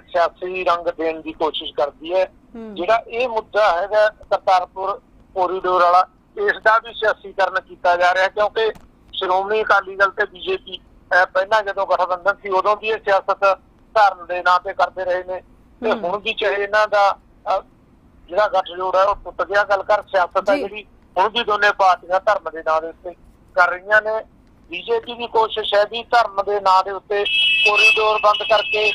ਸਿਆਸੀ ਰੰਗ ਦੇਣ ਦੀ ਕੋਸ਼ਿਸ਼ ਕਰਦੀ ਹੈ ਜਿਹੜਾ ਇਹ ਮੁੱਦਾ ਹੈਗਾ ਕਰਤਾਰਪੁਰ ਕੋਰੀਡੋਰ ਵਾਲਾ ਇਸ ਦਾ ਵੀ ਸਿਆਸੀਕਰਨ ਕੀਤਾ ਜਾ ਰਿਹਾ ਕਿਉਂਕਿ ਸ਼੍ਰੋਮਣੀ ਅਕਾਲੀ ਦਲ ਤੇ ਬੀਜੇਪੀ ਪਹਿਲਾਂ ਜਦੋਂ ਗਠਬੰਧਨ ਸੀ ਉਦੋਂ ਵੀ ਇਹ ਸਿਆਸਤ ਧਰਮ ਦੇ ਨਾਂ ਤੇ ਕਰਦੇ ਰਹੇ ਨੇ ਤੇ। ਹੁਣ ਵੀ ਚਾਹੇ ਇਹਨਾਂ ਦਾ ਜਿਹੜਾ ਗੱਠਜੋੜ ਹੈ ਉਹ ਟੁੱਟ ਗਿਆ ਗੱਲ ਕਰ ਸਿਆਸਤ ਹੈ। ਜਿਹੜੀ ਹੁਣ ਵੀ ਦੋਨੇ ਪਾਰਟੀਆਂ ਧਰਮ ਦੇ ਨਾਂ ਦੇ ਉੱਤੇ ਕਰ ਰਹੀਆਂ ਨੇ ਬੀਜੇਪੀ ਦੀ ਕੋਸ਼ਿਸ਼ ਹੈ ਵੀ ਧਰਮ ਦੇ ਨਾਂ ਦੇ ਉੱਤੇ ਕੋਰੀਡੋਰ ਬੰਦ ਕਰਕੇ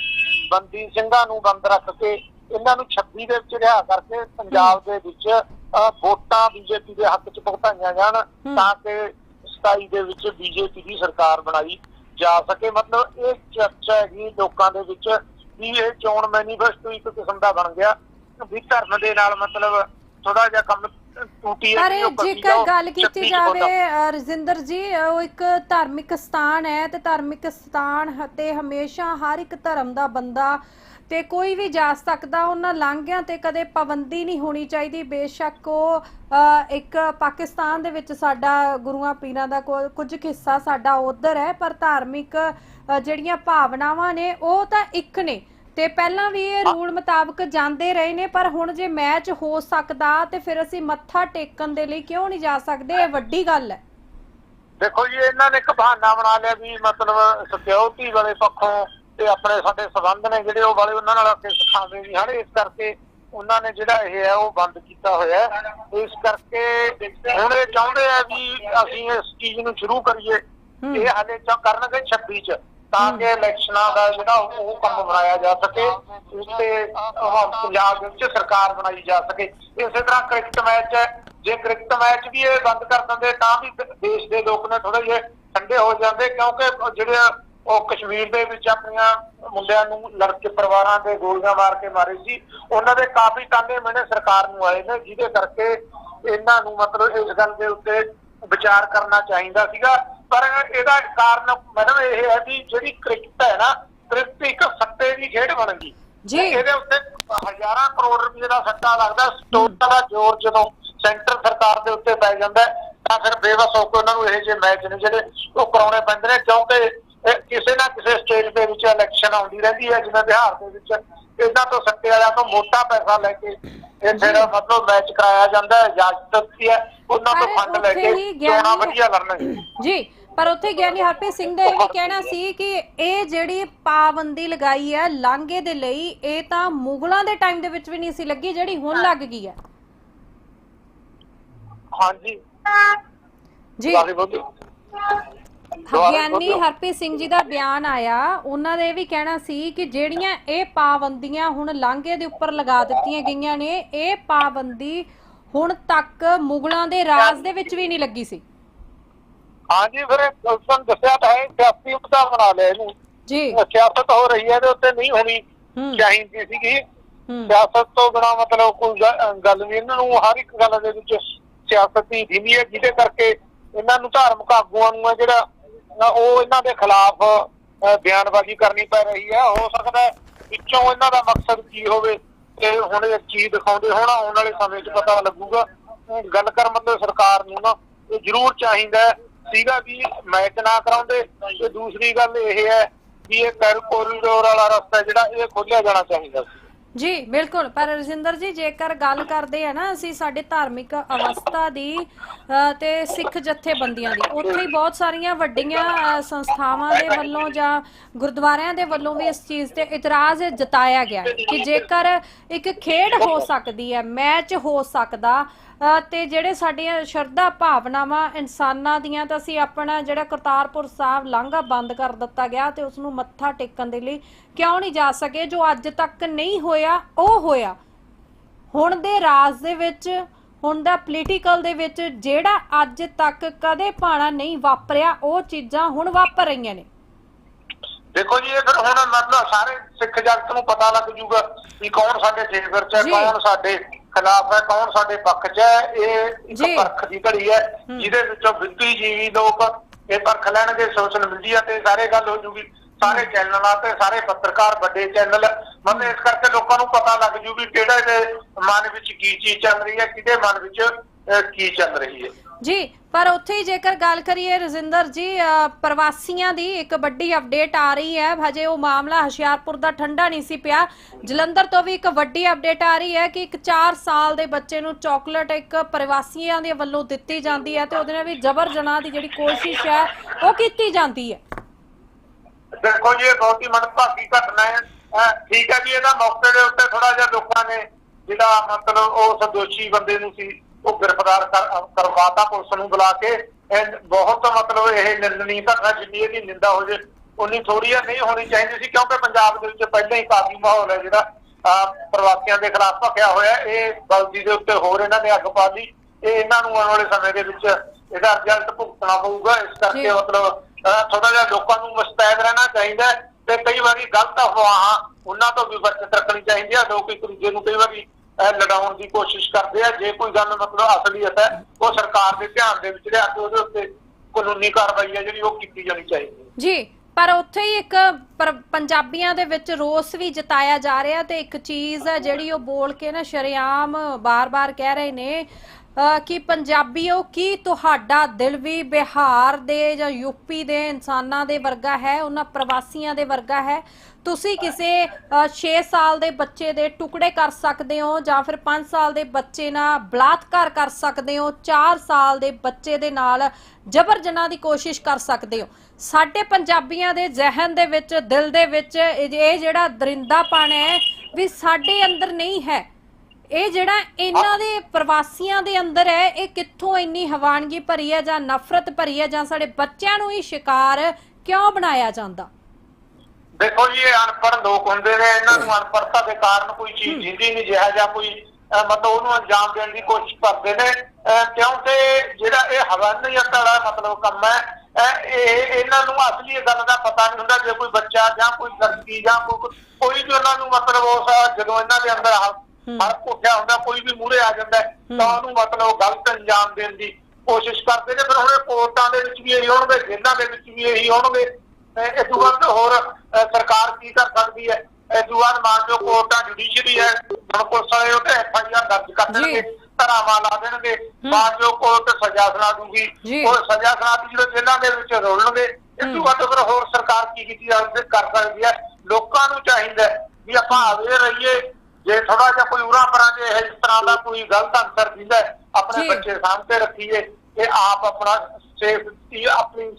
ਬੰਦੀ ਸਿੰਘਾਂ ਨੂੰ ਬੰਦ ਰੱਖ ਕੇ ਇਹਨਾਂ ਨੂੰ 26 ਦੇ ਵਿੱਚ ਰਿਹਾ ਕਰਕੇ ਪੰਜਾਬ ਦੇ ਵਿੱਚ ਵੋਟਾਂ ਬੀਜੇਪੀ ਦੇ ਹੱਕ 'ਚ ਭੁਗਤਾਈਆਂ ਜਾਣ। ਤਾਂ ਕਿ 27 ਦੇ ਵਿੱਚ ਬੀਜੇਪੀ ਦੀ ਸਰਕਾਰ ਬਣਾਈ ਜਾ ਸਕੇ ਮਤਲਬ ਇਹ ਚਰਚਾ ਹੈਗੀ ਲੋਕਾਂ ਦੇ ਵਿੱਚ ਵੀ ਇਹ ਚੋਣ ਮੈਨੀਫੈਸਟੋ ਇੱਕ ਕਿਸਮ ਦਾ ਬਣ ਗਿਆ ਵੀ ਧਰਮ ਦੇ ਨਾਲ ਮਤਲਬ ਥੋੜਾ ਜਿਹਾ ਕੰਮ ਟੂਟੀ ਪਰ ਜੇਕਰ ਗੱਲ ਕੀਤੀ 36 ਜਾਵੇ ਰਜਿੰਦਰ ਜੀ ਉਹ ਇੱਕ ਧਾਰਮਿਕ ਸਥਾਨ ਹੈ ਤੇ ਧਾਰਮਿਕ ਸਥਾਨ ਤੇ ਹਮੇਸ਼ਾ ਹਰ ਇੱਕ ਧਰਮ ਦਾ ਬੰਦਾ ਤੇ ਕੋਈ ਵੀ ਜਾ ਸਕਦਾ ਉਹਨਾਂ ਲਾਂਘਿਆਂ ਤੇ ਕਦੇ ਪਾਬੰਦੀ ਨਹੀਂ ਹੋਣੀ ਚਾਹੀਦੀ। ਬੇਸ਼ੱਕ ਉਹ ਇੱਕ ਪਾਕਿਸਤਾਨ ਦੇ ਵਿੱਚ ਸਾਡਾ ਗੁਰੂਆਂ ਪੀਰਾਂ ਦਾ ਕੁਝ ਹਿੱਸਾ ਸਾਡਾ ਉਧਰ ਹੈ ਪਰ ਧਾਰਮਿਕ ਜਿਹੜੀਆਂ ਭਾਵਨਾਵਾਂ ਨੇ ਉਹ ਤਾਂ ਇੱਕ ਨੇ। ਤੇ ਪਹਿਲਾਂ ਵੀ ਇਹ ਰੂਲ ਮੁਤਾਬਕ ਜਾਂਦੇ ਰਹੇ ਨੇ ਪਰ ਹੁਣ ਜੇ ਮੈਚ ਹੋ ਸਕਦਾ ਤੇ ਫਿਰ ਅਸੀਂ ਮੱਥਾ ਟੇਕਣ ਦੇ ਲਈ ਕਿਉਂ ਨਹੀਂ ਜਾ ਸਕਦੇ? ਇਹ ਵੱਡੀ ਗੱਲ ਹੈ। ਦੇਖੋ ਜੀ ਇਹਨਾਂ ਨੇ ਇੱਕ ਬਹਾਨਾ ਬਣਾ ਲਿਆ ਵੀ ਮਤਲਬ ਸਿਕਿਉਰਿਟੀ ਵਾਲੇ ਪੱਖੋਂ ਤੇ ਆਪਣੇ ਸਾਡੇ ਸਬੰਧ ਨੇ ਜਿਹੜੇ ਉਹ ਵਾਲੇ ਉਹਨਾਂ ਨਾਲ ਕੇ ਸਿਖਾਉਂਦੇ ਵੀ ਹਨ ਇਸ ਕਰਕੇ ਉਹਨਾਂ ਨੇ ਜਿਹੜਾ ਇਹ ਹੈ ਉਹ ਬੰਦ ਕੀਤਾ ਹੋਇਆ ਹੈ। ਇਸ ਕਰਕੇ ਹੁਣ ਇਹ ਚਾਹੁੰਦੇ ਆ ਵੀ ਅਸੀਂ ਇਸ ਚੀਜ਼ ਨੂੰ ਸ਼ੁਰੂ ਕਰੀਏ। ਹੂੰ। ਇਹ ਹਾਲੇ ਚ ਕਰਨਗੇ 26 ਚ। ਤਾਂ ਕਿ ਇਲੈਕਸ਼ਨਾਂ ਦਾ ਜਿਹੜਾ ਉਹ ਕੰਮ ਬਣਾਇਆ ਜਾ ਸਕੇ ਉਸ ਤੇ ਪੰਜਾਬ ਵਿੱਚ ਸਰਕਾਰ ਬਣਾਈ ਜਾ ਸਕੇ। ਇਸੇ ਤਰ੍ਹਾਂ ਕ੍ਰਿਕਟ ਮੈਚ ਹੈ। ਜੇ ਕ੍ਰਿਕਟ ਮੈਚ ਵੀ ਇਹ ਬੰਦ ਕਰ ਦਿੰਦੇ ਤਾਂ ਵੀ ਦੇਸ਼ ਦੇ ਲੋਕ ਨੇ ਥੋੜੇ ਜਿਹੇ ਠੰਡੇ ਹੋ ਜਾਂਦੇ ਕਿਉਂਕਿ ਜਿਹੜੇ ਉਹ ਕਸ਼ਮੀਰ ਦੇ ਵਿੱਚ ਆਪਣੀਆਂ ਮੁੰਡਿਆਂ ਨੂੰ ਲੜਕੇ ਪਰਿਵਾਰਾਂ ਦੇ ਗੋਲੀਆਂ ਮਾਰ ਕੇ ਮਾਰੇ ਸੀ ਉਹਨਾਂ ਦੇ ਕਾਫੀ ਤਾਨੇ ਮੈਨੇ ਸਰਕਾਰ ਨੂੰ ਆਏ ਨੇ ਜਿਹਦੇ ਕਰਕੇ ਇਹਨਾਂ ਨੂੰ ਮਤਲਬ ਇਸ ਗੱਲ ਦੇ ਉੱਤੇ ਵਿਚਾਰ ਕਰਨਾ ਚਾਹੀਦਾ ਸੀਗਾ। ਪਰ ਇਹਦਾ ਕਾਰਨ ਮੈਡਮ ਇਹ ਹੈ ਵੀ ਜਿਹੜੀ ਕ੍ਰਿਕਟ ਹੈ ਨਾ ਕ੍ਰਿਕਟ ਇੱਕ ਸੱਤੇ ਦੀ ਖੇਡ ਬਣ ਗਈ। ਜੀ। ਇਹਦੇ ਉੱਤੇ ਹਜ਼ਾਰਾਂ ਕਰੋੜ ਰੁਪਏ ਦਾ ਸੱਟਾ ਲੱਗਦਾ ਸਟੋਰਾਂ ਦਾ ਜ਼ੋਰ ਜਦੋਂ ਸੈਂਟਰ ਸਰਕਾਰ ਦੇ ਉੱਤੇ ਪੈ ਜਾਂਦਾ ਤਾਂ ਫਿਰ ਬੇਵਸ ਹੋ ਕੇ ਉਹਨਾਂ ਨੂੰ ਇਹ ਜਿਹੇ ਮੈਚ ਨੇ ਜਿਹੜੇ ਉਹ ਕਰਾਉਣੇ ਪੈਂਦੇ ਨੇ ਕਿਉਂਕਿ ਕਿਸੇ ਨਾ ਕਿਸੇ ਸਟੇਟ ਦੇ ਵਿੱਚ ਇਲੈਕਸ਼ਨ ਆਉਂਦੀ ਰਹਿੰਦੀ ਹੈ ਜਿਵੇਂ ਬਿਹਾਰ ਦੇ ਵਿੱਚ। ਇਹਨਾਂ ਤੋਂ ਸੱਤੇ ਵਾਲਿਆਂ ਤੋਂ ਮੋਟਾ ਪੈਸਾ ਲੈ ਕੇ ਇਹ ਫਿਰ ਮਤਲਬ ਮੈਚ ਕਰਾਇਆ ਜਾਂਦਾ ਹੈ ਇਜਾਜ਼ਤ ਦਿੱਤੀ ਹੈ ਉਹਨਾਂ ਤੋਂ ਫੰਡ ਲੈ ਕੇ ਚੋਣਾਂ ਵਧੀਆ ਲੜਨਗੇ। ਜੀ ਪਰ ਉੱਥੇ ਗਿਆਨੀ ਹਰਪ੍ਰੀਤ ਸਿੰਘ ਦਾ ਇਹ ਵੀ ਕਹਿਣਾ ਸੀ ਕਿ ਇਹ ਜਿਹੜੀ ਪਾਬੰਦੀ ਲਗਾਈ ਹੈ ਲਾਂਘੇ ਦੇ ਲਈ ਇਹ ਤਾਂ ਮੁਗਲਾਂ ਦੇ ਟਾਈਮ ਦੇ ਵਿੱਚ ਵੀ ਨਹੀਂ ਸੀ ਲੱਗੀ ਜਿਹੜੀ ਹੁਣ ਲੱਗ ਗਈ ਹੈ। ਹਾਂਜੀ। ਜੀ। ਗਿਆਨੀ। ਹਰਪ੍ਰੀਤ ਸਿੰਘ ਜੀ ਦਾ ਬਿਆਨ ਆਇਆ ਉਹਨਾਂ ਦਾ ਇਹ ਵੀ ਕਹਿਣਾ ਸੀ ਕਿ ਜਿਹੜੀਆਂ ਇਹ ਪਾਬੰਦੀਆਂ ਹੁਣ ਲਾਂਘੇ ਦੇ ਉੱਪਰ ਲਗਾ ਦਿੱਤੀਆਂ ਗਈਆਂ ਨੇ ਇਹ ਪਾਬੰਦੀ ਹੁਣ ਤੱਕ ਮੁਗਲਾਂ ਦੇ ਰਾਜ ਦੇ ਵਿੱਚ ਵੀ ਨਹੀਂ ਲੱਗੀ ਸੀ। ਹਾਂਜੀ ਫਿਰ ਇਹ ਤੁਹਾਨੂੰ ਦੱਸਿਆ ਤਾਂ ਹੈ ਸਿਆਸੀ ਮੁੱਦਾ ਬਣਾ ਲਿਆ ਇਹਨੂੰ। ਜੀ। ਸਿਆਸਤ ਹੋ ਰਹੀ ਹੈ ਇਹਦੇ ਉੱਤੇ ਨਹੀਂ ਹੋਣੀ ਚਾਹੀਦੀ ਸੀਗੀ। ਸਿਆਸਤ ਤੋਂ ਬਿਨਾ ਮਤਲਬ ਕੋਈ ਗੱਲ ਨਹੀਂ। ਇਹਨਾਂ ਨੂੰ ਹਰ ਇੱਕ ਗੱਲ ਦੇ ਵਿੱਚ ਸਿਆਸਤ ਦੀ ਧੀਮੀ ਹੈ ਜਿਹਦੇ ਕਰਕੇ ਇਹਨਾਂ ਨੂੰ ਧਾਰਮਿਕ ਆਗੂਆਂ ਨੂੰ ਜਿਹੜਾ ਉਹ ਇਹਨਾਂ ਦੇ ਖਿਲਾਫ ਬਿਆਨਬਾਜ਼ੀ ਕਰਨੀ ਪੈ ਰਹੀ ਹੈ। ਹੋ ਸਕਦਾ ਹੈ ਵਿੱਚੋਂ ਇਹਨਾਂ ਦਾ ਮਕਸਦ ਕੀ ਹੋਵੇ ਤੇ ਹੁਣ ਇਹ ਚੀਜ਼ ਦਿਖਾਉਂਦੇ ਹੋਣ ਆਉਣ ਵਾਲੇ ਸਮੇਂ 'ਚ ਪਤਾ ਲੱਗੂਗਾ। ਗੱਲ ਕਰ ਮਤਲਬ ਸਰਕਾਰ ਨੂੰ ਨਾ ਇਹ ਜ਼ਰੂਰ ਚਾਹੀਦਾ ਹੈ ਸੀਗਾ ਵੀ ਮੈਚ ਨਾ ਕਰਾਉਂਦੇ, ਤੇ ਦੂਸਰੀ ਗੱਲ ਇਹ ਹੈ ਵੀ ਇਹ ਕਰ ਕੋਰੀਡੋਰ ਵਾਲਾ ਰਸਤਾ ਜਿਹੜਾ ਇਹ ਖੋਲਿਆ ਜਾਣਾ ਚਾਹੀਦਾ ਸੀ। ਜੀ, ਬਿਲਕੁਲ। ਪਰ ਰਜਿੰਦਰ ਜੀ, ਜੇਕਰ ਗੱਲ ਕਰਦੇ ਆ ਨਾ ਅਸੀਂ ਸਾਡੇ ਧਾਰਮਿਕ ਅਵਸਥਾ ਦੀ ਤੇ ਸਿੱਖ ਜਥੇਬੰਦੀਆਂ ਦੀ, ਉੱਥੇ ਹੀ ਬਹੁਤ ਸਾਰੀਆਂ ਵੱਡੀਆਂ ਸੰਸਥਾਵਾਂ ਦੇ ਵੱਲੋਂ ਜਾਂ ਗੁਰਦੁਆਰਿਆਂ ਦੇ ਵੱਲੋਂ ਵੀ ਇਸ ਚੀਜ਼ ਤੇ ਇਤਰਾਜ਼ ਜਤਾਇਆ ਗਿਆ ਕਿ ਜੇਕਰ ਇੱਕ ਖੇਡ ਹੋ ਸਕਦੀ ਹੈ, ਮੈਚ ਹੋ ਸਕਦਾ ਤੇ ਜਿਹੜੇ ਸਾਡੀਆਂ ਸ਼ਰਧਾ ਭਾਵਨਾਵਾਂ ਇਨਸਾਨਾਂ ਦੀਆਂ ਤਾਂ ਅਸੀਂ ਆਪਣਾ ਜਿਹੜਾ ਕਰਤਾਰਪੁਰ ਸਾਹਿਬ ਲਾਂਘਾ ਬੰਦ ਕਰ ਦਿੱਤਾ ਗਿਆ ਤੇ ਉਸ ਨੂੰ ਮੱਥਾ ਟੇਕਣ ਦੇ ਲਈ ਕਿਉਂ ਨਹੀਂ ਜਾ ਸਕੇ? ਜੋ ਅੱਜ ਤੱਕ ਨਹੀਂ ਹੋਇਆ ਉਹ ਹੋਇਆ। ਹੁਣ ਦੇ ਰਾਜ ਦੇ ਵਿੱਚ ਹੁਣ ਦਾ ਪੋਲੀਟੀਕਲ ਦੇ ਵਿੱਚ ਜਿਹੜਾ ਅੱਜ ਤੱਕ ਕਦੇ ਪਾਣਾ ਨਹੀਂ ਵਾਪਰਿਆ ਉਹ ਚੀਜ਼ਾਂ ਹੁਣ ਵਾਪਰ ਰਹੀਆਂ ਨੇ। ਦੇਖੋ ਜੀ ਇਹ ਫਿਰ ਹੁਣ ਮਤਲਬ ਸਾਰੇ ਸਿੱਖ ਜਗਤ ਨੂੰ ਪਤਾ ਲੱਗ ਜੂਗਾ ਕਿ ਕੌਣ ਸਾਡੇ ਫੇਵਰ ਚ ਹੈ। ਕੌਣ ਸਾਡੇ ਖਿਲਾਫ ਹੈ ਕੌਣ ਸਾਡੇ ਪੱਖ ਚ ਹੈ? ਇਹ ਜੀ। ਇੱਕ ਪਰਖ ਦੀ ਘੜੀ ਹੈ। ਜਿਹਦੇ ਵਿੱਚੋਂ ਬੁੱਧੀਜੀਵੀ ਲੋਕ ਇਹ ਪਰਖ ਲੈਣਗੇ ਸੋਸ਼ਲ ਮੀਡੀਆ ਤੇ ਸਾਰੇ ਗੱਲ ਹੋ ਜੂਗੀ ਸਾਰੇ ਚੈਨਲਾਂ ਤੇ ਸਾਰੇ ਪੱਤਰਕਾਰ ਵੱਡੇ ਚੈਨਲ ਮਤਲਬ ਇਸ ਕਰਕੇ ਲੋਕਾਂ ਨੂੰ ਪਤਾ ਲੱਗ ਜੂ ਵੀ ਕਿਹੜਾ ਦੇ ਮਨ ਵਿੱਚ ਕੀ ਚੀਜ਼ ਚੱਲ ਰਹੀ ਹੈ ਕਿਹਦੇ ਮਨ ਵਿੱਚ ਅਹ, ਕੀ ਚੱਲ ਰਹੀ ਹੈ। ਜੀ, ਪਰ ਉੱਥੇ ਜੇਕਰ ਗੱਲ ਕਰੀਏ ਰਜਿੰਦਰ ਜੀ ਪ੍ਰਵਾਸੀਆਂ ਦੀ ਇੱਕ ਵੱਡੀ ਅਪਡੇਟ ਆ ਰਹੀ ਹੈ। ਹਜੇ ਉਹ ਮਾਮਲਾ ਹੁਸ਼ਿਆਰਪੁਰ ਦਾ ਠੰਡਾ ਨਹੀਂ ਸੀ ਪਿਆ। ਜਲੰਧਰ ਤੋਂ ਵੀ ਇੱਕ ਵੱਡੀ ਅਪਡੇਟ ਆ ਰਹੀ ਹੈ ਕਿ ਇੱਕ 4 ਸਾਲ ਦੇ ਬੱਚੇ ਨੂੰ ਚਾਕਲੇਟ ਇੱਕ ਪ੍ਰਵਾਸੀਆਂ ਦੇ ਵੱਲੋਂ ਦਿੱਤੀ ਜਾਂਦੀ ਹੈ ਤੇ ਉਹਦੇ ਨਾਲ ਵੀ ਜਬਰ ਜਨਾਹ ਦੀ ਜਿਹੜੀ ਕੋਸ਼ਿਸ਼ ਹੈ, ਉਹ ਕੀਤੀ ਜਾਂਦੀ ਹੈ। ਦੇਖੋ ਜੀ, ਇਹ ਬਹੁਤ ਹੀ ਮਨਭਾਗੀ ਘਟਨਾ ਹੈ। ਠੀਕ ਹੈ ਜੀ, ਇਹਦਾ ਮੌਕੇ ਦੇ ਉੱਤੇ ਥੋੜਾ ਜਿਹਾ ਲੋਕਾਂ ਨੇ ਜਿਹੜਾ ਮਤਲਬ ਉਸ ਦੋਸ਼ੀ ਬੰਦੇ ਨੂੰ ਸੀ। ਉਹ ਗ੍ਰਿਫਤਾਰ ਕਰ- ਕਰਵਾਤਾ ਪੁਲਿਸ ਨੂੰ ਬੁਲਾ ਕੇ ਬਹੁਤ ਮਤਲਬ ਇਹ ਨਿੰਦਣੀ ਘਟਨਾ ਜਿੰਨੀ ਇਹਦੀ ਨਿੰਦਾ ਹੋ ਜੇ ਉਨੀ ਥੋੜੀ ਆ ਨਹੀਂ ਹੋਣੀ ਚਾਹੀਦੀ ਸੀ ਕਿਉਂਕਿ ਪੰਜਾਬ ਦੇ ਵਿੱਚ ਪਹਿਲਾਂ ਹੀ ਕਾਫੀ ਮਾਹੌਲ ਹੈ ਜਿਹੜਾ ਪ੍ਰਵਾਸੀਆਂ ਦੇ ਖਿਲਾਫ ਭਖਿਆ ਹੋਇਆ। ਇਹ ਗਲਤੀ ਦੇ ਉੱਤੇ ਹੋਰ ਇਹਨਾਂ ਨੇ ਅੱਗ ਪਾ ਦੀ ਇਹ ਇਹਨਾਂ ਨੂੰ ਆਉਣ ਵਾਲੇ ਸਮੇਂ ਦੇ ਵਿੱਚ ਇਹਦਾ ਰਿਜ਼ਲਟ ਭੁਗਤਣਾ ਪਊਗਾ ਇਸ। ਕਰਕੇ ਮਤਲਬ ਥੋੜਾ ਜਿਹਾ ਲੋਕਾਂ ਨੂੰ ਮੁਸਤੈਦ ਰਹਿਣਾ ਚਾਹੀਦਾ ਤੇ ਕਈ ਵਾਰੀ ਗਲਤ ਅਫਵਾਹਾਂ ਉਹਨਾਂ ਤੋਂ ਵੀ ਬਚਤ ਰੱਖਣੀ ਚਾਹੀਦੀ ਹੈ ਲੋਕ ਇੱਕ ਦੂਜੇ ਨੂੰ ਕਈ ਵਾਰੀ ਲੜਾਉਣ ਦੀ ਕੋਸ਼ਿਸ਼ ਕਰਦੇ ਆ। ਜੇ ਕੋਈ ਗੱਲ ਮਤਲਬ ਅਸਲੀਅਤ ਹੈ ਉਹ ਸਰਕਾਰ ਦੇ ਧਿਆਨ ਦੇ ਵਿੱਚ ਲਿਆ ਕੇ ਉਹਦੇ ਉੱਤੇ ਕਾਨੂੰਨੀ ਕਾਰਵਾਈ ਹੈ ਜਿਹੜੀ ਉਹ ਕੀਤੀ ਜਾਣੀ ਚਾਹੀਦੀ ਹੈ। ਜੀ ਪਰ ਉੱਥੇ ਹੀ ਇੱਕ ਪੰਜਾਬੀਆਂ ਦੇ ਵਿੱਚ ਰੋਸ ਵੀ ਜਤਾਇਆ ਜਾ ਰਿਹਾ ਤੇ ਇੱਕ ਚੀਜ਼ ਹੈ ਜਿਹੜੀ ਉਹ ਬੋਲ ਕੇ ਨਾ ਸ਼ਰੇਆਮ ਬਾਰ-ਬਾਰ ਕਹਿ ਰਹੇ ਨੇ ਅ, ਕਿ ਪੰਜਾਬੀਓ ਕੀ ਤੁਹਾਡਾ ਦਿਲ ਵੀ ਬਿਹਾਰ ਦੇ ਜਾਂ ਯੂਪੀ ਦੇ ਇਨਸਾਨਾਂ ਦੇ ਵਰਗਾ ਹੈ ਉਹਨਾਂ ਪ੍ਰਵਾਸੀਆਂ ਦੇ ਵਰਗਾ ਹੈ? ਤੁਸੀਂ ਕਿਸੇ 6 ਸਾਲ ਦੇ ਬੱਚੇ ਦੇ ਟੁਕੜੇ ਕਰ ਸਕਦੇ ਹੋ ਜਾਂ ਫਿਰ 5 ਸਾਲ ਦੇ ਬੱਚੇ ਨਾਲ ਬਲਾਤਕਾਰ ਕਰ ਸਕਦੇ ਹੋ 4 ਸਾਲ ਦੇ ਬੱਚੇ ਦੇ ਨਾਲ ਜਬਰ ਜਨਾਹ ਦੀ ਕੋਸ਼ਿਸ਼ ਕਰ ਸਕਦੇ ਹੋ। ਸਾਡੇ ਪੰਜਾਬੀਆਂ ਦੇ ਜ਼ਿਹਨ ਦੇ ਵਿੱਚ, ਦਿਲ ਦੇ ਵਿੱਚ ਇਹ ਇਹ ਜਿਹੜਾ ਦਰਿੰਦਾਪਣ ਹੈ ਵੀ ਸਾਡੇ ਅੰਦਰ ਨਹੀਂ ਹੈ। ਇਹ ਜਿਹੜਾ ਇਹਨਾਂ ਦੇ ਪ੍ਰਵਾਸੀਆਂ ਦੇ ਅੰਦਰ ਹੈ, ਇਹ ਕਿੱਥੋਂ ਇੰਨੀ ਹਵਾਨਗੀ ਭਰੀ ਹੈ ਜਾਂ ਨਫ਼ਰਤ ਭਰੀ ਹੈ ਜਾਂ ਸਾਡੇ ਬੱਚਿਆਂ ਨੂੰ ਹੀ ਸ਼ਿਕਾਰ ਕਿਉਂ ਬਣਾਇਆ ਜਾਂਦਾ? ਦੇਖੋ ਜੀ ਇਹ ਅਨਪੜ੍ਹ ਲੋਕ ਹੁੰਦੇ ਨੇ ਇਹਨਾਂ ਨੂੰ ਅਨਪੜ੍ਹਤਾ ਦੇ ਕਾਰਨ ਕੋਈ ਚੀਜ਼ ਜਿੰਦੀ ਨਹੀਂ ਜਿਹਾ ਜਾਂ ਕੋਈ ਮਤਲਬ ਉਹਨੂੰ ਅੰਜਾਮ ਦੇਣ ਦੀ ਕੋਸ਼ਿਸ਼ ਕਰਦੇ ਨੇ। ਕਿਉਂਕਿ ਜਿਹੜਾ ਇਹ ਹਵਾਨੀਅਤ ਵਾਲਾ ਮਤਲਬ ਕੰਮ ਹੈ ਇਹ ਇਹਨਾਂ ਨੂੰ ਅਸਲੀ ਗੱਲ ਦਾ ਪਤਾ ਨਹੀਂ ਹੁੰਦਾ ਜੇ ਕੋਈ ਬੱਚਾ ਜਾਂ ਕੋਈ ਲੜਕੀ ਜਾਂ ਕੋਈ ਕੋਈ ਵੀ ਉਹਨਾਂ ਨੂੰ ਮਤਲਬ ਉਸ ਜਦੋਂ ਇਹਨਾਂ ਦੇ ਅੰਦਰ ਹਰ ਉੱਠਿਆ ਹੁੰਦਾ ਕੋਈ ਵੀ ਮੂਹਰੇ ਆ ਜਾਂਦਾ ਤਾਂ ਉਹਨੂੰ ਮਤਲਬ ਗਲਤ ਅੰਜਾਮ ਦੇਣ ਦੀ ਕੋਸ਼ਿਸ਼ ਕਰਦੇ ਨੇ। ਫਿਰ ਹੁਣ ਕੋਰਟਾਂ ਦੇ ਵਿੱਚ ਵੀ ਇਹੀ ਹੋਣਗੇ ਜੇਲ੍ਹਾਂ ਦੇ ਵਿੱਚ ਵੀ ਇਹੀ ਹੋਣਗੇ। ਇਹ ਤੋਂ ਬਾਅਦ ਹੋਰ ਸਰਕਾਰ ਕੀ ਕਰ ਸਕਦੀ ਹੈ? ਇਹ ਤੋਂ ਬਾਅਦ ਮਾਨ ਜੋ ਕੋਰਟਾਂ ਜੁਡੀਸ਼ਰੀ ਹੈ ਹੁਣ ਪੁਲਿਸ ਵਾਲੇ ਉਹ ਤੇ ਐਫਆਈਆਰ ਦਰਜ ਕਰ। ਦੇਣਗੇ ਧਰਾਵਾਂ ਲਾ ਦੇਣਗੇ। ਮਾਨ ਜੋ ਕੋਰਟ ਸਜ਼ਾ ਸੁਣਾ ਦੂਗੀ। ਉਹ ਸਜ਼ਾ ਸੁਣਾਤੀ ਜਦੋਂ ਜੇਲ੍ਹਾਂ ਦੇ ਵਿੱਚ ਰੋਲਣਗੇ ਇਸ ਤੋਂ ਬਾਅਦ ਫਿਰ ਹੋਰ ਸਰਕਾਰ ਕੀ ਕੀਤੀ ਜਾ ਸਕਦੀ- ਕਰ ਸਕਦੀ ਹੈ। ਲੋਕਾਂ ਨੂੰ ਚਾਹੀਦਾ ਵੀ ਆਪਾਂ ਅਵੇਅਰ ਰਹੀਏ। ਜੇ ਥੋੜਾ ਜਿਹਾ ਕੋਈ ਉਰਾ ਪਰਾਂ ਜੇ ਇਸ ਤਰ੍ਹਾਂ ਦਾ ਕੋਈ ਗਲਤ ਅੰਸਰ ਦਿੰਦਾ ਆਪਣੇ। ਬੱਚੇ ਸਾਹਮਣੇ ਰੱਖੀਏ। ਤੇ ਆਪ ਆਪਣਾ ਸੇਫਟੀ ਆਪਣੀ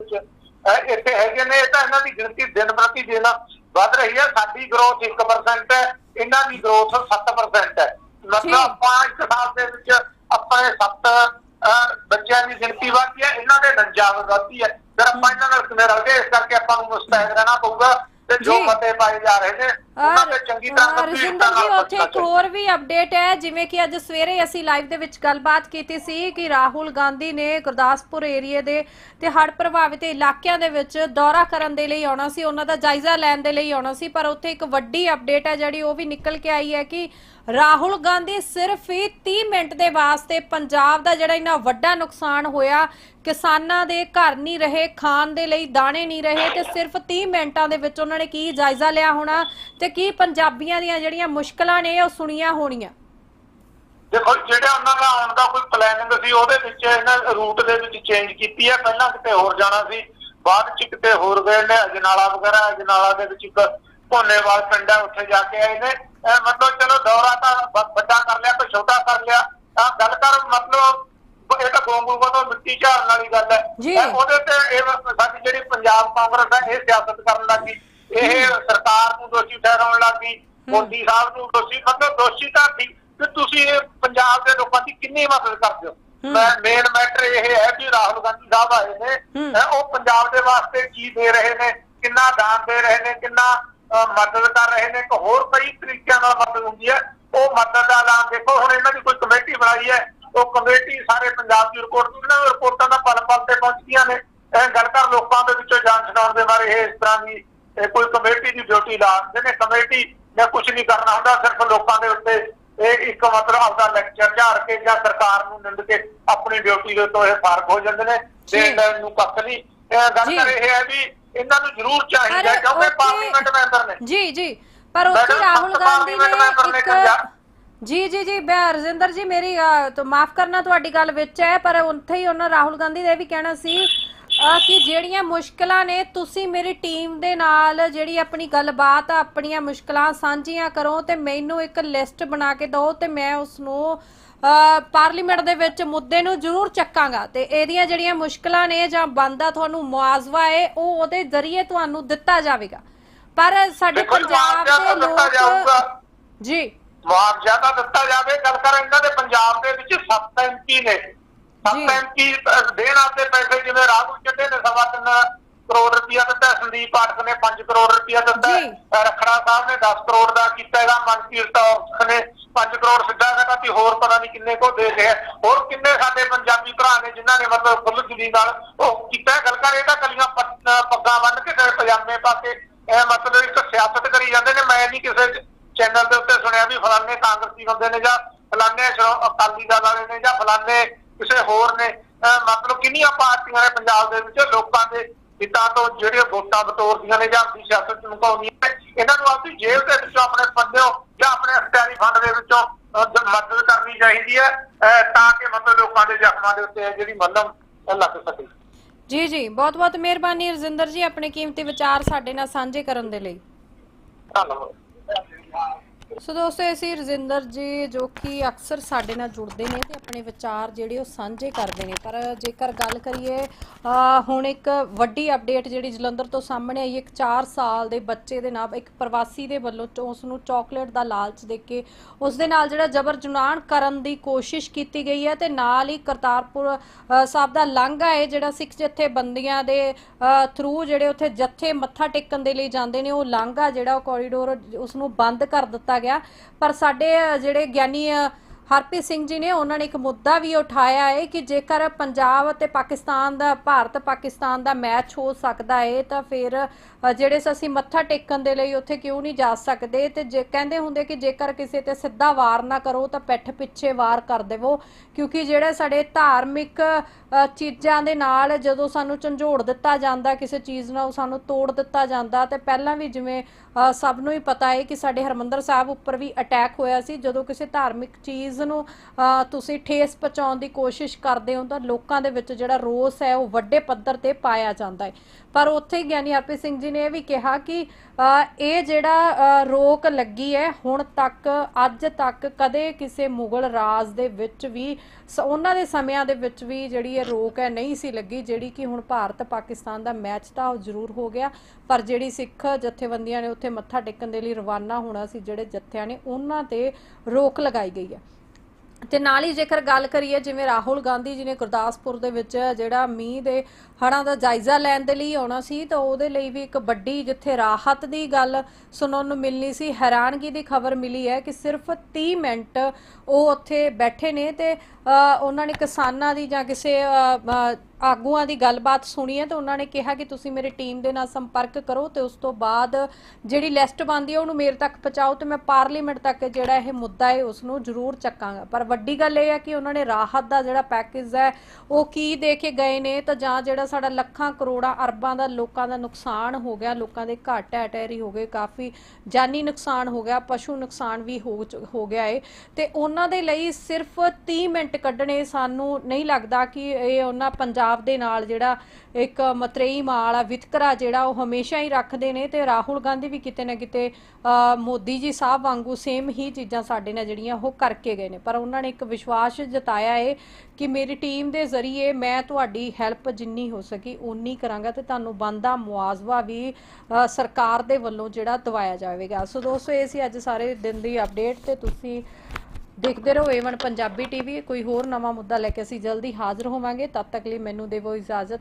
ਇੱਥੇ ਹੈਗੇ ਨੇ ਇਹ ਤਾਂ ਇਹਨਾਂ ਦੀ ਗਿਣਤੀ ਦਿਨ ਪ੍ਰਤੀ ਦਿਨ ਵੱਧ ਰਹੀ ਹੈ। ਸਾਡੀ ਗਰੋਥ 1% ਹੈ ਇਹਨਾਂ ਦੀ ਗਰੋਥ 7% ਹੈ। ਮਤਲਬ। ਆਪਾਂ ਇੱਕ ਸਾਲ ਦੇ ਵਿੱਚ ਆਪਣੇ 7 ਬੱਚਿਆਂ ਦੀ ਗਿਣਤੀ ਵਧਦੀ ਹੈ ਇਹਨਾਂ ਦੇ ਨੰਜਾ ਵਧਦੀ ਹੈ। ਫਿਰ ਆਪਾਂ ਇਹਨਾਂ ਨਾਲ ਕਿਵੇਂ ਰਲਗੇ ਇਸ ਕਰਕੇ ਆਪਾਂ ਨੂੰ ਮੁਸਤੈਦ ਰਹਿਣਾ ਪਊਗਾ। ਤੇ ਜੋ ਜੀ। ਮਤੇ ਪਾਏ ਜਾ ਰਹੇ ਨੇ ਉਹਨਾਂ ਤੇ ਚੰਗੀ ਤਰ੍ਹਾਂ ਰਜਿੰਦਰ ਜੀ ਉੱਥੇ ਇੱਕ ਹੋਰ ਵੀ ਅਪਡੇਟ ਹੈ ਜਿਵੇਂ ਕਿ ਅੱਜ ਸਵੇਰੇ ਅਸੀਂ ਲਾਈਵ ਦੇ ਵਿੱਚ ਗੱਲਬਾਤ ਕੀਤੀ ਸੀ ਕਿ ਰਾਹੁਲ ਗਾਂਧੀ ਨੇ ਗੁਰਦਾਸਪੁਰ ਏਰੀਏ ਦੇ ਤੇ ਹੜ੍ਹ ਪ੍ਰਭਾਵਿਤ ਇਲਾਕਿਆਂ ਦੇ ਵਿੱਚ ਦੌਰਾ ਕਰਨ ਦੇ ਲਈ ਆਉਣਾ ਸੀ ਉਹਨਾਂ ਦਾ ਜਾਇਜ਼ਾ ਲੈਣ ਦੇ ਲਈ ਆਉਣਾ ਸੀ ਪਰ ਉੱਥੇ ਇੱਕ ਵੱਡੀ ਅਪਡੇਟ ਹੈ ਜਿਹੜੀ ਉਹ ਵੀ ਨਿਕਲ ਕੇ ਆਈ ਹੈ ਕਿ ਰਾਹੁਲ ਗਾਂਧੀ ਸਿਰਫ ਹੀ 30 ਮਿੰਟ ਦੇ ਵਾਸਤੇ ਪੰਜਾਬ ਦਾ ਜਿਹੜਾ ਇੰਨਾ ਵੱਡਾ ਨੁਕਸਾਨ ਹੋਇਆ, ਕਿਸਾਨਾਂ ਦੇ ਘਰ ਨਹੀਂ ਰਹੇ, ਖਾਣ ਦੇ ਲਈ ਦਾਣੇ ਨਹੀਂ ਰਹੇ ਤੇ ਸਿਰਫ 30 ਮਿੰਟਾਂ ਦੇ ਵਿੱਚ ਉਹਨਾਂ ਨੇ ਕੀ ਜਾਇਜ਼ਾ ਲਿਆ ਹੋਣਾ ਤੇ ਕੀ ਪੰਜਾਬੀਆਂ ਦੀਆਂ ਜਿਹੜੀਆਂ ਮੁਸ਼ਕਲਾਂ ਨੇ ਉਹ ਸੁਣੀਆਂ ਹੋਣੀਆਂ? ਦੇਖੋ, ਜਿਹੜਾ ਉਹਨਾਂ ਦਾ ਆਉਣ ਦਾ ਕੋਈ ਪਲੈਨਿੰਗ ਸੀ, ਉਹਦੇ ਵਿੱਚ ਇਹਨਾਂ ਰੂਟ ਦੇ ਵਿੱਚ ਚੇਂਜ ਕੀਤੀ ਹੈ ਪਹਿਲਾਂ ਕਿਤੇ ਹੋਰ ਜਾਣਾ ਸੀ, ਬਾਅਦ ਚ ਕਿਤੇ ਹੋਰ ਗਏ ਨੇ, ਅਜਨਾਲਾ ਵਗੈਰਾ, ਅਜਨਾਲਾ ਦੇ ਵਿੱਚ ਇੱਕ ਭੋਨੇਵਾਲ ਪਿੰਡ ਹੈ ਉੱਥੇ ਜਾ ਕੇ ਆਏ ਨੇ। ਮਤਲਬ ਚਲੋ ਦੌਰਾ ਤਾਂ ਵੱਡਾ ਕਰ ਲਿਆ ਕੋਈ ਛੋਟਾ ਕਰ ਲਿਆ। ਤਾਂ ਗੱਲ ਕਰ ਮਤਲਬ ਇਹ ਤਾਂ ਗੋਂਗੂਗਾ ਤੋਂ ਮਿੱਟੀ ਝਾੜਨ ਵਾਲੀ ਗੱਲ ਹੈ। ਉਹਦੇ ਤੇ ਇਹ ਸਾਡੀ ਜਿਹੜੀ ਪੰਜਾਬ ਕਾਂਗਰਸ ਹੈ ਇਹ ਸਿਆਸਤ ਕਰਨ ਲੱਗੀ। ਇਹ ਸਰਕਾਰ ਨੂੰ ਦੋਸ਼ੀ ਠਹਿਰਾਉਣ ਲੱਗੀ ਮੋਦੀ ਸਾਹਿਬ ਨੂੰ ਦੋਸ਼ੀ। ਮਤਲਬ ਦੋਸ਼ੀ ਤਾਂ ਸੀ। ਕਿ ਤੁਸੀਂ ਇਹ ਪੰਜਾਬ ਦੇ ਲੋਕਾਂ ਦੀ ਕਿੰਨੀ ਮਦਦ ਕਰਦੇ ਹੋ? ਮੈਂ ਮੇਨ ਮੈਟਰ ਇਹ ਹੈ ਕਿ ਰਾਹੁਲ ਗਾਂਧੀ ਸਾਹਿਬ ਆਏ ਨੇ। ਉਹ ਪੰਜਾਬ ਦੇ ਵਾਸਤੇ ਕੀ ਦੇ ਰਹੇ ਨੇ? ਕਿੰਨਾ ਦਾਨ ਦੇ ਰਹੇ ਨੇ? ਕਿੰਨਾ ਮਦਦ ਕਰ ਰਹੇ ਨੇ ਇੱਕ ਹੋਰ ਕਈ ਤਰੀਕਿਆਂ ਨਾਲ ਮਦਦ ਹੁੰਦੀ ਹੈ। ਉਹ ਮਦਦ ਦਾ ਐਲਾਨ ਦੇਖੋ ਹੁਣ ਇਹਨਾਂ ਦੀ ਕੋਈ ਕਮੇਟੀ ਬਣਾਈ ਹੈ। ਉਹ ਕਮੇਟੀ ਸਾਰੇ ਪੰਜਾਬ ਦੀ ਰਿਪੋਰਟ ਇਹਨਾਂ ਨੂੰ ਰਿਪੋਰਟਾਂ ਦਾ ਪਲ ਪਲ ਤੇ ਪਹੁੰਚਦੀਆਂ ਨੇ। ਇਹ ਗੱਲ ਕਰ ਲੋਕਾਂ ਦੇ ਵਿੱਚੋਂ ਜਾਣ ਛਡਾਉਣ ਦੇ ਬਾਰੇ ਇਹ ਇਸ ਤਰ੍ਹਾਂ ਦੀ ਕੋਈ ਕਮੇਟੀ ਦੀ ਡਿਊਟੀ ਲਾ ਦਿੰਦੇ ਨੇ। ਕਮੇਟੀ ਨੇ ਕੁਝ ਨਹੀਂ ਕਰਨਾ ਹੁੰਦਾ ਸਿਰਫ ਲੋਕਾਂ ਦੇ ਉੱਤੇ ਇਹ ਇੱਕ ਮਤਲਬ ਆਪਦਾ ਲੈਕਚਰ ਝਾੜ ਕੇ ਜਾਂ ਸਰਕਾਰ ਨੂੰ ਨਿੰਦ ਕੇ ਆਪਣੀ ਡਿਊਟੀ ਦੇ ਤੋਂ ਇਹ ਫਾਰਗ ਹੋ ਜਾਂਦੇ ਨੇ। ਲੈਣ ਨੂੰ ਕੱਖ ਨਹੀਂ। ਗੱਲ। ਕਰ ਇਹ ਹੈ ਵੀ ਇਹਨਾਂ ਨੂੰ ਜ਼ਰੂਰ ਚਾਹੀਦਾ ਕਿਉਂਕਿ ਉੱਥੇ- ਪਾਰਲੀਮੈਂਟ ਮੈਂਬਰ ਨੇ। ਜੀ ਜੀ ਪਰ ਉੱਥੇ ਮੈਡਮ, ਰਾਹੁਲ ਸੱਤ ਗਾਂਧੀ ਨੇ ਇੱਕ ਜੀ ਜੀ ਜੀ ਮੈਂ ਰਜਿੰਦਰ ਜੀ ਮੇਰੀ ਤੋਂ ਮਾਫ ਕਰਨਾ ਤੁਹਾਡੀ ਗੱਲ ਵਿੱਚ ਹੈ ਪਰ ਉੱਥੇ ਹੀ ਉਹਨਾਂ ਰਾਹੁਲ ਗਾਂਧੀ ਦਾ ਇਹ ਵੀ ਕਹਿਣਾ ਸੀ ਅਹ, ਕਿ ਜਿਹੜੀਆਂ ਮੁਸ਼ਕਲਾਂ ਨੇ ਤੁਸੀਂ ਮੇਰੀ ਟੀਮ ਦੇ ਨਾਲ ਜਿਹੜੀ ਆਪਣੀ ਗੱਲਬਾਤ ਆ ਆਪਣੀਆਂ ਮੁਸ਼ਕਲਾਂ ਸਾਂਝੀਆਂ ਕਰੋ ਤੇ ਮੈਨੂੰ ਇੱਕ ਲਿਸਟ ਬਣਾ ਕੇ ਦਿਓ ਤੇ ਮੈਂ ਉਸ ਨੂੰ ਅਹ, ਪਾਰਲੀਮੈਂਟ ਦੇ ਵਿੱਚ ਮੁੱਦੇ ਨੂੰ ਜ਼ਰੂਰ ਚੱਕਾਂਗਾ ਤੇ ਇਹਦੀਆਂ ਜਿਹੜੀਆਂ ਮੁਸ਼ਕਲਾਂ ਨੇ ਜਾਂ ਬੰਦਾ ਤੁਹਾਨੂੰ ਮੁਆਵਜ਼ਾ ਹੈ ਉਹ ਉਹਦੇ ਜ਼ਰੀਏ ਤੁਹਾਨੂੰ ਦਿੱਤਾ ਜਾਵੇਗਾ ਪਰ ਸਾਡੇ ਪੰਜਾਬ ਦੇ ਦਿੱਤਾ ਲੋਕ। ਜੀ ਮੁਆਵਜ਼ਾ ਤਾਂ ਦਿੱਤਾ ਜਾਵੇ ਗੱਲ ਕਰ ਇਹਨਾਂ ਦੇ ਪੰਜਾਬ ਦੇ ਵਿੱਚ 7 ਐਮਪੀ ਨੇ ਜੀ। 7 ਐਮਪੀ ਦੇਣ ਆਤੇ ਪੈਸੇ ਜਿਵੇਂ ਰਾਹੁਲ ਚੱਡੇ ਨੇ ਸਵਾ ਤਿੰਨ ਕਰੋੜ ਰੁਪਇਆ ਦਿੱਤਾ ਸੰਦੀਪ ਪਾਠਕ ਨੇ 5 ਕਰੋੜ ਰੁਪਇਆ ਦਿੱਤਾ। ਰਖੜਾ ਸਾਹਿਬ ਨੇ 10 ਕਰੋੜ ਦਾ ਕੀਤਾ ਹੈਗਾ ਮਨਕੀਰਤ ਔਰਖ ਨੇ 5 ਕਰੋੜ ਸਿੱਧਾ ਹੈਗਾ ਤੇ ਹੋਰ ਪਤਾ ਨਹੀਂ ਕਿੰਨੇ ਕੋ ਦੇ ਰਿਹਾ ਹੋਰ ਕਿੰਨੇ ਸਾਡੇ ਪੰਜਾਬੀ ਭਰਾ ਨੇ ਜਿਨ੍ਹਾਂ ਨੇ ਮਤਲਬ ਫੁੱਲ ਦਿਲੀ ਨਾਲ ਉਹ ਕੀਤਾ ਹੈ। ਗੱਲ ਕਰ ਇਹ ਤਾਂ ਕਲੀਆਂ ਪੱਗਾਂ ਬੰਨ ਕੇ ਤੇ ਪਜਾਮੇ ਪਾ ਕੇ ਇਹ ਮਤਲਬ ਇੱਕ ਸਿਆਸਤ ਕਰੀ ਜਾਂਦੇ ਨੇ। ਮੈਂ ਨਹੀਂ ਕਿਸੇ ਚੈਨਲ ਦੇ ਉੱਤੇ ਸੁਣਿਆ ਵੀ ਫਲਾਣੇ ਕਾਂਗਰਸੀ ਬੰਦੇ ਨੇ ਜਾਂ ਫਲਾਣੇ ਅਕਾਲੀ ਦਲ ਵਾਲੇ ਨੇ ਜਾਂ ਫਲਾਣੇ ਕਿਸੇ ਹੋਰ ਨੇ। ਮਤਲਬ ਕਿੰਨੀਆਂ ਪਾਰਟੀਆਂ ਨੇ ਪੰਜਾਬ ਦੇ ਵਿੱਚ ਲੋਕਾਂ ਦੇ ਹਿੱਤਾਂ ਤੋਂ ਜਿਹੜੀਆਂ ਵੋਟਾਂ ਬਟੋਰਦੀਆਂ ਨੇ ਜਾਂ ਆਪਣੀ ਸਿਆਸਤ ਨੂੰ ਮੁਕਾਉਂਦੀਆਂ ਨੇ ਇਹਨਾਂ ਨੂੰ ਆਪਣੀ ਜੇਲ੍ਹ ਦੇ ਵਿੱਚੋਂ ਆਪਣੇ ਫੰਡਿਓ ਜਾਂ ਆਪਣੇ ਅਖਤਿਆਰੀ ਫੰਡ ਦੇ ਵਿੱਚੋਂ ਮਦਦ ਕਰਨੀ ਚਾਹੀਦੀ ਹੈ ਤਾਂ ਕਿ ਮਤਲਬ ਲੋਕਾਂ ਦੇ ਜ਼ਖਮਾਂ ਦੇ ਉੱਤੇ ਜਿਹੜੀ ਮੱਲਮ ਲੱਗ ਸਕੇ। ਜੀ ਜੀ ਬਹੁਤ ਬਹੁਤ ਮਿਹਰਬਾਨੀ ਰਜਿੰਦਰ ਜੀ ਆਪਣੇ ਕੀਮਤੀ ਵਿਚਾਰ ਸਾਡੇ ਨਾਲ ਸਾਂਝੇ ਕਰਨ ਦੇ ਲਈ। ਧੰਨਵਾਦ। ਸੋ ਦੋਸਤੋ ਅਸੀਂ ਰਜਿੰਦਰ ਜੀ ਜੋ ਕਿ ਅਕਸਰ ਸਾਡੇ ਨਾਲ ਜੁੜਦੇ ਨੇ ਤੇ ਆਪਣੇ ਵਿਚਾਰ ਜਿਹੜੇ ਉਹ ਸਾਂਝੇ ਕਰਦੇ ਨੇ। ਪਰ ਜੇਕਰ ਗੱਲ ਕਰੀਏ ਹੁਣ ਇੱਕ ਵੱਡੀ ਅਪਡੇਟ ਜਿਹੜੀ ਜਲੰਧਰ ਤੋਂ ਸਾਹਮਣੇ ਆਈ, ਇੱਕ 4 ਸਾਲ ਦੇ ਬੱਚੇ ਦੇ ਨਾਲ ਇੱਕ ਪ੍ਰਵਾਸੀ ਦੇ ਵੱਲੋਂ ਉਸ ਨੂੰ ਚਾਕਲੇਟ ਦਾ ਲਾਲਚ ਦੇ ਕੇ ਉਸ ਦੇ ਨਾਲ ਜਿਹੜਾ ਜਬਰ ਜਨਾਨ ਕਰਨ ਦੀ ਕੋਸ਼ਿਸ਼ ਕੀਤੀ ਗਈ ਹੈ ਤੇ ਨਾਲ ਹੀ ਕਰਤਾਰਪੁਰ ਸਾਹਿਬ ਦਾ ਲਾਂਘਾ ਹੈ, ਜਿਹੜਾ ਸਿੱਖ ਜਥੇਬੰਦੀਆਂ ਦੇ ਥਰੂ ਜਿਹੜੇ ਉੱਥੇ ਜੱਥੇ ਮੱਥਾ ਟੇਕਣ ਦੇ ਲਈ ਜਾਂਦੇ ਨੇ, ਉਹ ਲਾਂਘਾ ਜਿਹੜਾ ਉਹ ਕੋਰੀਡੋਰ ਉਸ ਨੂੰ ਬੰਦ ਕਰ ਦਿੱਤਾ ਗਿਆ ਪਰ ਸਾਡੇ ਜਿਹੜੇ ਗਿਆਨੀ ਹਰਪ੍ਰੀਤ ਸਿੰਘ ਜੀ ਨੇ ਉਹਨਾਂ ਨੇ ਇੱਕ ਮੁੱਦਾ ਵੀ ਉਠਾਇਆ ਹੈ ਕਿ ਜੇਕਰ ਪੰਜਾਬ ਅਤੇ ਪਾਕਿਸਤਾਨ ਦਾ, ਭਾਰਤ ਪਾਕਿਸਤਾਨ ਦਾ ਮੈਚ ਹੋ ਸਕਦਾ ਹੈ, ਤਾਂ ਫਿਰ ਜਿਹੜੇ ਅਸੀਂ ਮੱਥਾ ਟੇਕਣ ਦੇ ਲਈ ਉੱਥੇ ਕਿਉਂ ਨਹੀਂ ਜਾ ਸਕਦੇ? ਤੇ ਜੇ, ਕਹਿੰਦੇ ਹੁੰਦੇ ਕਿ ਜੇਕਰ ਕਿਸੇ ਤੇ ਸਿੱਧਾ ਵਾਰ ਨਾ ਕਰੋ, ਤਾਂ ਪਿੱਠ ਪਿੱਛੇ ਵਾਰ ਕਰ ਦੇਵੋ। ਕਿਉਂਕਿ ਜਿਹੜੇ ਸਾਡੇ ਧਾਰਮਿਕ ਚੀਜ਼ਾਂ ਦੇ ਨਾਲ ਜਦੋਂ ਸਾਨੂੰ ਝੰਜੋੜ ਦਿੱਤਾ ਜਾਂਦਾ, ਕਿਸੇ ਚੀਜ਼ ਨਾਲ ਸਾਨੂੰ ਤੋੜ ਦਿੱਤਾ ਜਾਂਦਾ, ਤੇ ਪਹਿਲਾਂ ਵੀ ਜਿਵੇਂ ਸਭ ਨੂੰ ਹੀ ਪਤਾ ਹੈ ਕਿ ਸਾਡੇ ਹਰਮੰਦਰ ਸਾਹਿਬ ਉੱਪਰ ਵੀ ਅਟੈਕ ਹੋਇਆ ਸੀ। ਜਦੋਂ ਕਿਸੇ ਧਾਰਮਿਕ ਚੀਜ਼ ਨੂੰ ਤੁਸੀਂ ਠੇਸ ਪਹੁੰਚਾਉਣ ਦੀ ਕੋਸ਼ਿਸ਼ ਕਰਦੇ ਹੋ ਤਾਂ ਲੋਕਾਂ ਦੇ ਵਿੱਚ ਜਿਹੜਾ ਰੋਸ ਹੈ ਉਹ ਵੱਡੇ ਪੱਧਰ ਤੇ ਪਾਇਆ ਜਾਂਦਾ ਹੈ। ਪਰ ਉੱਥੇ ਗਿਆਨੀ ਹਰਪ੍ਰੀਤ ਸਿੰਘ ਜੀ ਨੇ ਇਹ ਵੀ ਕਿਹਾ ਕਿ ਇਹ ਜਿਹੜਾ ਰੋਕ ਲੱਗੀ ਹੈ, ਹੁਣ ਤੱਕ, ਅੱਜ ਤੱਕ ਕਦੇ ਕਿਸੇ ਮੁਗਲ ਰਾਜ ਦੇ ਵਿੱਚ ਵੀ ਉਹਨਾਂ ਦੇ ਸਮਿਆਂ ਦੇ ਵਿੱਚ ਵੀ ਜਿਹੜੀ ਇਹ ਰੋਕ ਹੈ ਨਹੀਂ ਸੀ ਲੱਗੀ, ਜਿਹੜੀ ਕਿ ਹੁਣ ਭਾਰਤ ਪਾਕਿਸਤਾਨ ਦਾ ਮੈਚ ਤਾਂ ਉਹ ਜ਼ਰੂਰ ਹੋ ਗਿਆ। ਪਰ ਜਿਹੜੀ ਸਿੱਖ ਜਥੇਬੰਦੀਆਂ ਨੇ ਉੱਥੇ ਮੱਥਾ ਟੇਕਣ ਦੇ ਲਈ ਰਵਾਨਾ ਹੋਣਾ ਸੀ, ਜਿਹੜੇ ਜਥਿਆਂ ਨੇ ਉਹਨਾਂ ਤੇ ਰੋਕ ਲਗਾਈ ਗਈ ਹੈ। ਤੇ ਨਾਲ ਹੀ ਜੇਕਰ ਗੱਲ ਕਰੀਏ, ਜਿਵੇਂ ਰਾਹੁਲ ਗਾਂਧੀ ਜੀ ਨੇ ਗੁਰਦਾਸਪੁਰ ਦੇ ਵਿੱਚ ਜਿਹੜਾ ਮੀਂਹ ਦੇ ਹੜ੍ਹਾਂ ਦਾ ਜਾਇਜ਼ਾ ਲੈਣ ਦੇ ਲਈ ਆਉਣਾ ਸੀ, ਤਾਂ ਉਹਦੇ ਲਈ ਵੀ ਇੱਕ ਵੱਡੀ ਜਿੱਥੇ ਰਾਹਤ ਦੀ ਗੱਲ ਸੁਣਨ ਨੂੰ ਮਿਲਣੀ ਸੀ, ਹੈਰਾਨਗੀ ਦੀ ਖਬਰ ਮਿਲੀ ਹੈ ਕਿ ਸਿਰਫ 30 ਮਿੰਟ ਉਹ ਉੱਥੇ ਬੈਠੇ ਨੇ ਤੇ ਉਹਨਾਂ ਨੇ ਕਿਸਾਨਾਂ ਦੀ ਜਾਂ ਕਿਸੇ ਆਗੂਆਂ ਦੀ ਗੱਲਬਾਤ ਸੁਣੀ ਹੈ ਤੇ ਉਹਨਾਂ ਨੇ ਕਿਹਾ ਕਿ ਤੁਸੀਂ ਮੇਰੀ ਟੀਮ ਦੇ ਨਾਲ ਸੰਪਰਕ ਕਰੋ ਤੇ ਉਸ ਤੋਂ ਬਾਅਦ ਜਿਹੜੀ ਲਿਸਟ ਬਣਦੀ ਹੈ ਉਹਨੂੰ ਮੇਰੇ ਤੱਕ ਪਹੁੰਚਾਓ ਤੇ ਮੈਂ ਪਾਰਲੀਮੈਂਟ ਤੱਕ ਜਿਹੜਾ ਇਹ ਮੁੱਦਾ ਹੈ ਉਸ ਨੂੰ ਜ਼ਰੂਰ ਚੱਕਾਂਗਾ। ਪਰ ਵੱਡੀ ਗੱਲ ਇਹ ਹੈ ਕਿ ਉਹਨਾਂ ਨੇ ਰਾਹਤ ਦਾ ਜਿਹੜਾ ਪੈਕੇਜ ਹੈ, ਉਹ ਕੀ ਦੇ ਕੇ ਗਏ ਨੇ ਤਾਂ ਜਾਂ ਜਿਹੜਾ ਸਾਡਾ ਲੱਖਾਂ ਕਰੋੜਾਂ ਅਰਬਾਂ ਦਾ ਲੋਕਾਂ ਦਾ ਨੁਕਸਾਨ ਹੋ ਗਿਆ, ਲੋਕਾਂ ਦੇ ਘਰ ਢਹਿ ਢੇਰੀ ਹੋ ਗਏ, ਕਾਫੀ ਜਾਨੀ ਨੁਕਸਾਨ ਹੋ ਗਿਆ, ਪਸ਼ੂ ਨੁਕਸਾਨ ਵੀ ਹੋ ਹੋ ਗਿਆ ਏ। ਤੇ ਉਹਨਾਂ ਦੇ ਲਈ ਸਿਰਫ 30 ਮਿੰਟ ਕੱਢਣੇ ਸਾਨੂੰ ਨਹੀਂ ਲੱਗਦਾ ਕਿ ਇਹ ਉਹਨਾਂ ਪੰਜਾਬ ਦੇ ਨਾਲ ਜਿਹੜਾ ਇੱਕ ਮਤਰੇਈ ਮਾਲ ਆ, ਵਿਤਕਰਾ ਜਿਹੜਾ ਉਹ ਹਮੇਸ਼ਾ ਹੀ ਰੱਖਦੇ ਨੇ ਤੇ ਰਾਹੁਲ ਗਾਂਧੀ ਵੀ ਕਿਤੇ ਨਾ ਕਿਤੇ ਮੋਦੀ ਜੀ ਸਾਹਿਬ ਵਾਂਗੂ ਸੇਮ ਹੀ ਚੀਜ਼ਾਂ ਸਾਡੇ ਨਾਲ ਜਿਹੜੀਆਂ ਉਹ ਕਰਕੇ ਗਏ ਨੇ। ਪਰ ਉਹਨਾਂ ਨੇ ਇੱਕ ਵਿਸ਼ਵਾਸ ਜਤਾਇਆ ਏ ਕਿ ਮੇਰੀ ਟੀਮ ਦੇ ਜ਼ਰੀਏ ਮੈਂ ਤੁਹਾਡੀ ਹੈਲਪ ਜਿੰਨੀ ਹੋ ਸਕੀ ਉਨੀ ਕਰਾਂਗਾ ਤੇ ਤੁਹਾਨੂੰ ਬੰਦਾ ਮੁਆਵਜ਼ਾ ਵੀ ਸਰਕਾਰ ਦੇ ਵੱਲੋਂ ਜਿਹੜਾ ਦਵਾਇਆ ਜਾਵੇਗਾ। ਸੋ ਦੋਸਤੋ, ਇਹ ਸੀ ਅੱਜ ਸਾਰੇ ਦਿਨ ਦੀ ਅਪਡੇਟ ਤੇ ਤੁਸੀਂ ਦੇਖਦੇ ਰਹੋ ਏਵਨ ਪੰਜਾਬੀ ਟੀਵੀ ਕੋਈ ਹੋਰ ਨਵਾਂ ਮੁੱਦਾ ਲੈ ਕੇ ਅਸੀਂ ਜਲਦੀ ਹਾਜ਼ਰ ਹੋਵਾਂਗੇ। ਤਦ ਤੱਕ ਲਈ ਮੈਨੂੰ ਦੇਵੋ ਇਜਾਜ਼ਤ।